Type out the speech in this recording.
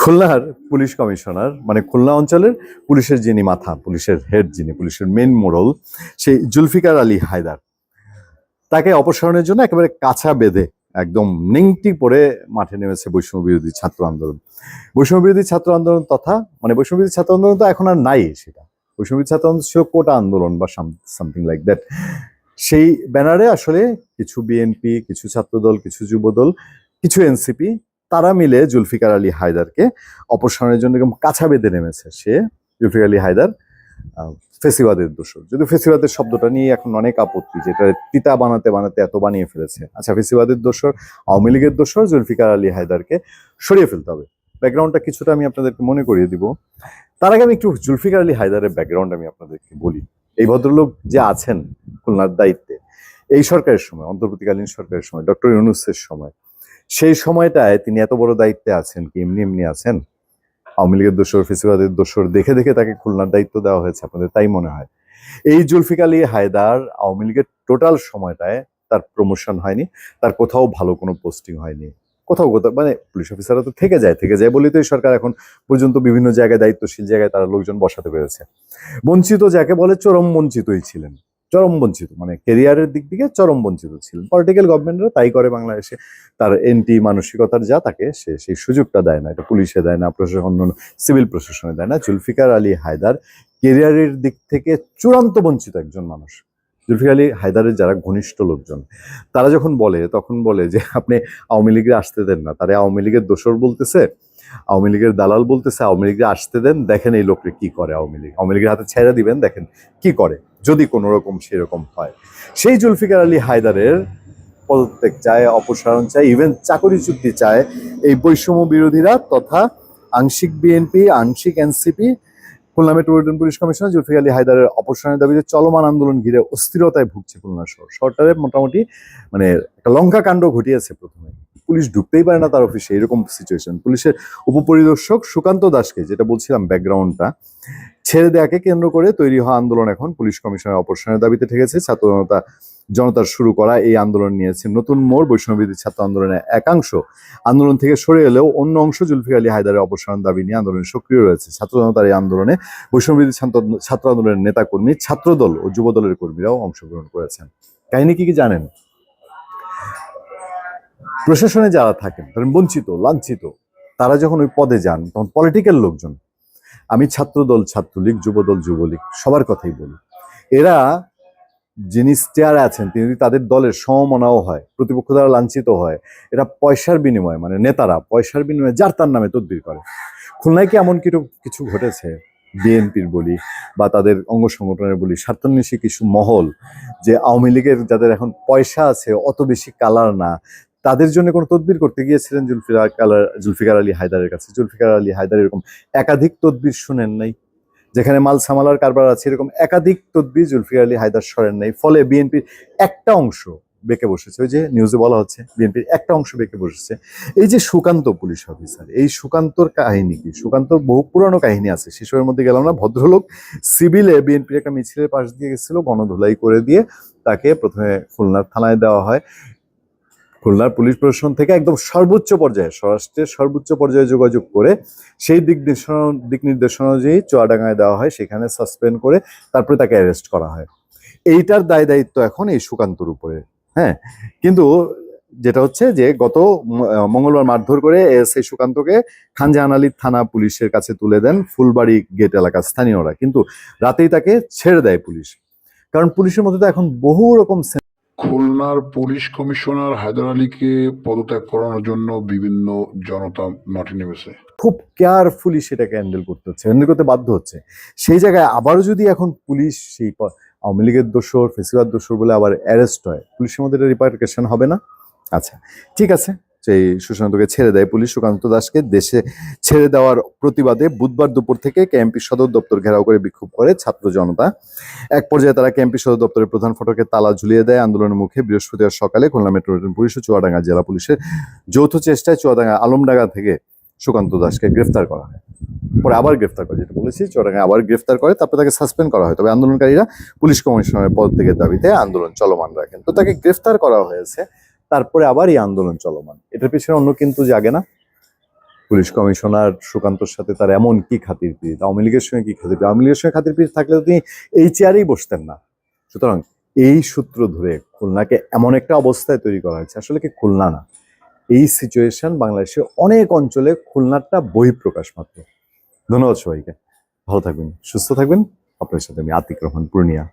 খুলনার police commissioner মানে খুলনা অঞ্চলের পুলিশের যিনি মাথা, পুলিশের হেড যিনি, পুলিশের মেন মোড়ল, সেই জুলফিকার আলী হায়দার। তাকে অপসারণের জন্য একেবারে কাছা বেঁধে, একদম নিংটি পরে মাঠে নেমেছে বৈষম্য বিরোধী ছাত্র আন্দোলন। বৈষম্য বিরোধী ছাত্র আন্দোলন তথা মানে বৈষম্য বিরোধী ছাত্র আন্দোলন তো এখন আর নাই সেটা। বৈষম্য বিরোধী ছাত্র আন্দোলন ছিল কোটা আন্দোলন বা সামথিং লাইক দ্যাট সেই ব্যানারে আসলে কিছু বিএনপি, কিছু ছাত্রদল, কিছু যুবদল, কিছু এনসিপি তারা মিলে জুলফিকার আলী হায়দারকে অপসারণের জন্য একদম কাছা বেঁধে নেমেছে। সে জুলফিকার আলী হায়দার ফেসিবাদের দোষর। যদি ফেসিবাদের শব্দটা নিয়ে এখন অনেক আপত্তি যেটা তিতা বানাতে বানাতে এত বানিয়ে ফেলেছে। আচ্ছা ফেসিবাদের দোষর, আওয়ামী লীগের দোষর জুলফিকার আলী হায়দারকে সরিয়ে ফেলতে হবে। ব্যাকগ্রাউন্ডটা কিছুটা আমি আপনাদেরকে মনে করিয়ে দিব। তার আগে আমি একটু জুলফিকার আলী হায়দারের ব্যাকগ্রাউন্ড আমি আপনাদেরকে বলি। এই ভদ্রলোক যে আছেন খুলনার দায়িত্বে, এই সরকারের সময়, অন্তর্বর্তীকালীন সরকারের সময়, ডক্টর ইউনুসের সময় সেই সময়টায় তিনি এত বড় দায়িত্বে আছেন কি, এমনি এমনি আছেন? আওয়ামী লীগের দোষর, ফেসিবাদের দোষর দেখে দেখে তাকে খুলনার দায়িত্ব দেওয়া হয়েছে, আপনাদের তাই মনে হয়? এই জুলফিকার আলী হায়দার আওয়ামী লীগের টোটাল সময়টায় তার প্রমোশন হয়নি, তার কোথাও ভালো কোনো পোস্টিং হয়নি। কোথাও কোথাও মানে পুলিশ অফিসাররা তো থেকে যায় থেকে যায় বলেই তো এই সরকার এখন পর্যন্ত বিভিন্ন জায়গায় দায়িত্বশীল জায়গায় তারা লোকজন বসাতে পেরেছে। বঞ্চিত যাকে বলে চরম বঞ্চিতই ছিলেন। চরম বঞ্চিত মানে কেরিয়ারের দিক থেকে চরম বঞ্চিত ছিলেন। পলিটিক্যাল গভর্নমেন্টরা তাই করে বাংলাদেশে। তার এন্টি মানসিকতার যা তাকে সে সেই সুযোগটা দেয় না। এটা পুলিশে দেয় না, প্রশাসন সিভিল প্রশাসনে দেয় না। জুলফিকার আলী হায়দার কেরিয়ারের দিক থেকে চূড়ান্ত বঞ্চিত একজন মানুষ। জুলফিকার আলী হায়দারের যারা ঘনিষ্ঠ লোকজন, তারা যখন বলে, তখন বলে যে, আপনি আওয়ামী লীগের আসতে দেন না। তারা আওয়ামী লীগের দোসর বলতেছে আওয়ামী লীগের দালাল বলতেছে, আওয়ামী লীগের আসতে দেন, দেখেন এই লোককে কি করে আওয়ামী লীগ। আওয়ামী লীগের হাতে ছেড়ে দিবেন, দেখেন কি করে, যদি কোনো রকম সেরকম হয়। সেই জুলফিকার আলী হায়দারের পদত্যাগ চায়, অপসারণ চায় ইভেন চাকরি চুক্তি চায় এই বৈষম্য বিরোধীরা তথা আংশিক বিএনপি আংশিক NCP Khulna metropolitan police commissioner জুলফিক Ali হায়দারের অপসারণের দাবিতে চলমান আন্দোলন ঘিরে অস্থিরতায় ভুগছে খুলনা শহর শহরটারে মোটামুটি মানে একটা লঙ্কা কাণ্ড ঘটিয়েছে প্রথমে। পুলিশ ঢুকতেই পারে না তার অফিসে এরকম সিচুয়েশন পুলিশের উপপরিদর্শক সুকান্ত দাসকে, যেটা বলছিলাম ব্যাকগ্রাউন্ডটা ছেড়ে দেয়াকে কেন্দ্র করে তৈরি হওয়া আন্দোলন এখন। পুলিশ কমিশনের অপসারণের দাবিতে ঠেকেছে। ছাত্র জনতা, জনতার শুরু করা এই আন্দোলন নিয়েছে। নতুন মোড়, বৈষ্ণবীদের ছাত্র আন্দোলনের একাংশ আন্দোলন থেকে সরে এলেও অন্য অংশ জুলফির আলী হায়দারের অপসারণ দাবি নিয়ে আন্দোলনে সক্রিয় রয়েছে। ছাত্র জনতার এই আন্দোলনে বৈষ্ণবীদের ছাত্র ছাত্র আন্দোলনের নেতাকর্মী, ছাত্রদল ও যুবদলের কর্মীরাও অংশগ্রহণ করেছেন। কাহিনী কি কি জানেন? প্রশাসনে যারা থাকেন ধরেন বঞ্চিত, লাঞ্ছিত, তারা যখন ওই পদে যান, তখন পলিটিক্যাল লোকজন, আমি ছাত্রদল, ছাত্রলীগ, যুবদল, যুবলীগ, সবার কথাই বলি। এরা যিনি স্টেয়ারে আছেন, তিনি যদি তাদের দলের সমমনাও হয়, প্রতিপক্ষ দ্বারা লাঞ্ছিত হয়, এরা পয়সার বিনিময়ে মানে নেতারা পয়সার বিনিময়ে যার তার নামে তদবির করে। খুলনায় কি এমন কিছু কিছু ঘটেছে? বিএনপির বলি বা তাদের অঙ্গ সংগঠনের বলি, স্বার্থান্বেষী কিছু মহল, যে আওয়ামী লীগের যাদের এখন পয়সা আছে, অত বেশি কালার না তাদের জন্য কোনো তদবির করতে গিয়েছিলেন জুলফিকার জুলফিকার আলী হায়দারের কাছে? জুলফিকার আলী হায়দার এরকম একাধিক তদবির শুনেন নাই। যেখানে মাল সামালার কারবার আছে, এরকম একাধিক তদবির জুলফিকার আলী হায়দার সরেন নাই। ফলে বিএনপির একটা অংশ বেঁকে বসেছে। ওই যে নিউজে বলা হচ্ছে, বিএনপির একটা অংশ বেঁকে বসেছে। এই যে সুকান্ত পুলিশ অফিসার এই সুকান্তর কাহিনী কি? সুকান্তর বহু পুরানো কাহিনী আছে। সেসবের মধ্যে গেলাম না, ভদ্রলোক সিভিলে বিএনপির একটা মিছিলের পাশ দিয়ে গেছিল, গণধুলাই করে দিয়ে তাকে প্রথমে খুলনার থানায় দেওয়া হয়। খুলনার পুলিশ প্রশাসন থেকে একদম সর্বোচ্চ পর্যায়ে, স্বরাষ্ট্রের সর্বোচ্চ পর্যায়ে যোগাযোগ করে সেই দিক দিক নির্দেশনা অনুযায়ী চুয়াডাঙ্গায় দেওয়া হয়, সেখানে সাসপেন্ড করে তারপরে তাকে অ্যারেস্ট করা হয়। এইটার দায় দায়িত্ব এখন এই সুকান্তর উপরে হ্যাঁ? কিন্তু যেটা হচ্ছে যে গত মঙ্গলবার মারধর করে সেই সুকান্তকে খানজাহান আলী থানা পুলিশের কাছে তুলে দেন ফুলবাড়ি গেট এলাকার স্থানীয়রা। কিন্তু রাতেই তাকে ছেড়ে দেয় পুলিশ। কারণ পুলিশের মধ্যে তো এখন বহু রকম খুলনার পুলিশ কমিশনার হায়দার আলীকে পদত্যাগ করানোর জন্য বিভিন্ন জনতা মাঠে নেমেছে। খুব কেয়ারফুলি সেটাকে হ্যান্ডেল করতে হচ্ছে হ্যান্ডেল করতে বাধ্য হচ্ছে। সেই জায়গায় আবারও যদি এখন পুলিশ সেই আওয়ামী লীগের দোষর, ফেসিবাদ দোষর বলে আবার অ্যারেস্ট হয়, পুলিশের মধ্যে এটা রিপার্কেশন হবে না? আচ্ছা ঠিক আছে। সেই সুশান্তকে ছেড়ে দেয় পুলিশ। সুকান্ত দাসকে দেশে ছেড়ে দেওয়ার প্রতিবাদে বুধবার দুপুর থেকে ক্যাম্পি সদর দপ্তর ঘেরাও করে বিক্ষোভ করে ছাত্র জনতা। এক পর্যায়ে তারা ক্যাম্পি সদর দপ্তরের প্রধান ফটকে তালা ঝুলিয়ে দেয় আন্দোলনের মুখে। বৃহস্পতিবার সকালে খুলনা মেট্রোপলিটন পুলিশ ও চুয়াডাঙ্গা জেলা পুলিশের যৌথ চেষ্টায় চুয়াডাঙ্গা আলমডাঙ্গা থেকে সুকান্ত দাসকে গ্রেফতার করা হয়। পরে আবার গ্রেফতার করে, যেটা বলেছি, চুয়াডাঙ্গায় আবার গ্রেফতার করে, তারপরে তাকে সাসপেন্ড করা হয়। তবে আন্দোলনকারীরা পুলিশ কমিশনারের পদ থেকে দাবিতে আন্দোলন চলমান রাখেন। তো তাকে গ্রেফতার করা হয়েছে। তারপরে আবার এই আন্দোলন চলমান। এটার পিছনে অন্য কিন্তু জাগে না। পুলিশ কমিশনার সুকান্তর সাথে তার এমন কি খাতির পিরিত আওয়ামী লীগের সঙ্গে কি খাতির পিরিত আওয়ামী লীগের সঙ্গে খাতির পিরিত থাকলে তিনি এই চেয়ারেই বসতেন না। সুতরাং এই সূত্র ধরে খুলনাকে এমন একটা অবস্থায় তৈরি করা হয়েছে। আসলে কি খুলনা না? এই সিচুয়েশন বাংলাদেশের অনেক অঞ্চলে খুলনারটা বহিঃপ্রকাশ মাত্র। ধন্যবাদ সবাইকে। ভালো থাকবেন, সুস্থ থাকবেন। আপনার সাথে আমি আতিক রহমান, পূর্ণিয়া।